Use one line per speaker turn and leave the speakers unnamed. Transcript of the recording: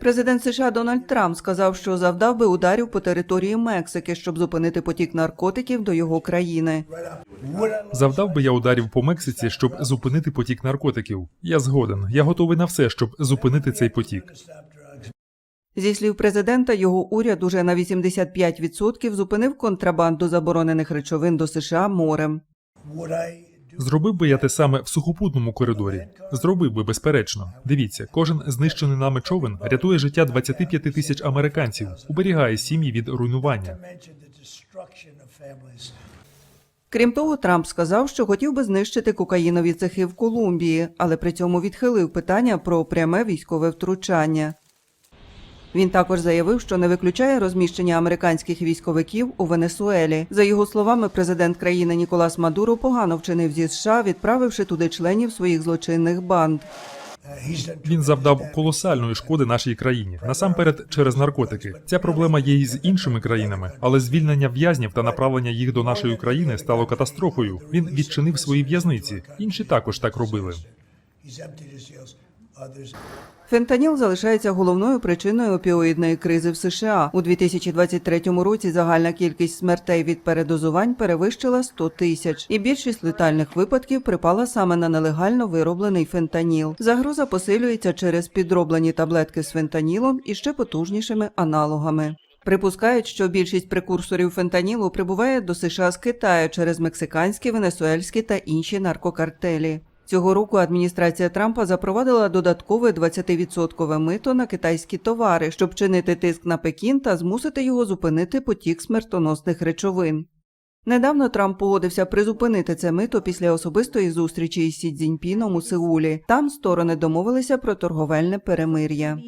Президент США Дональд Трамп сказав, що завдав би ударів по території Мексики, щоб зупинити потік наркотиків до його країни.
Завдав би я ударів по Мексиці, щоб зупинити потік наркотиків. Я згоден. Я готовий на все, щоб зупинити цей потік.
Зі слів президента, його уряд уже на 85% зупинив контрабанду заборонених речовин до США морем.
Зробив би я те саме в сухопутному коридорі. Зробив би, безперечно. Дивіться, кожен знищений нами човен рятує життя 25 тисяч американців, уберігає сім'ї від руйнування.
Крім того, Трамп сказав, що хотів би знищити кокаїнові цехи в Колумбії, але при цьому відхилив питання про пряме військове втручання. Він також заявив, що не виключає розміщення американських військовиків у Венесуелі. За його словами, президент країни Ніколас Мадуро погано вчинив зі США, відправивши туди членів своїх злочинних банд.
Він завдав колосальної шкоди нашій країні, насамперед через наркотики. Ця проблема є і з іншими країнами, але звільнення в'язнів та направлення їх до нашої країни стало катастрофою. Він відчинив свої в'язниці. Інші також так робили.
Фентаніл залишається головною причиною опіоїдної кризи в США. У 2023 році загальна кількість смертей від передозувань перевищила 100 тисяч, і більшість летальних випадків припала саме на нелегально вироблений фентаніл. Загроза посилюється через підроблені таблетки з фентанілом і ще потужнішими аналогами. Припускають, що більшість прекурсорів фентанілу прибуває до США з Китаю через мексиканські, венесуельські та інші наркокартелі. Цього року адміністрація Трампа запровадила додаткове 20% мито на китайські товари, щоб чинити тиск на Пекін та змусити його зупинити потік смертоносних речовин. Недавно Трамп погодився призупинити це мито після особистої зустрічі із Сі Цзіньпіном у Сеулі. Там сторони домовилися про торговельне перемир'я.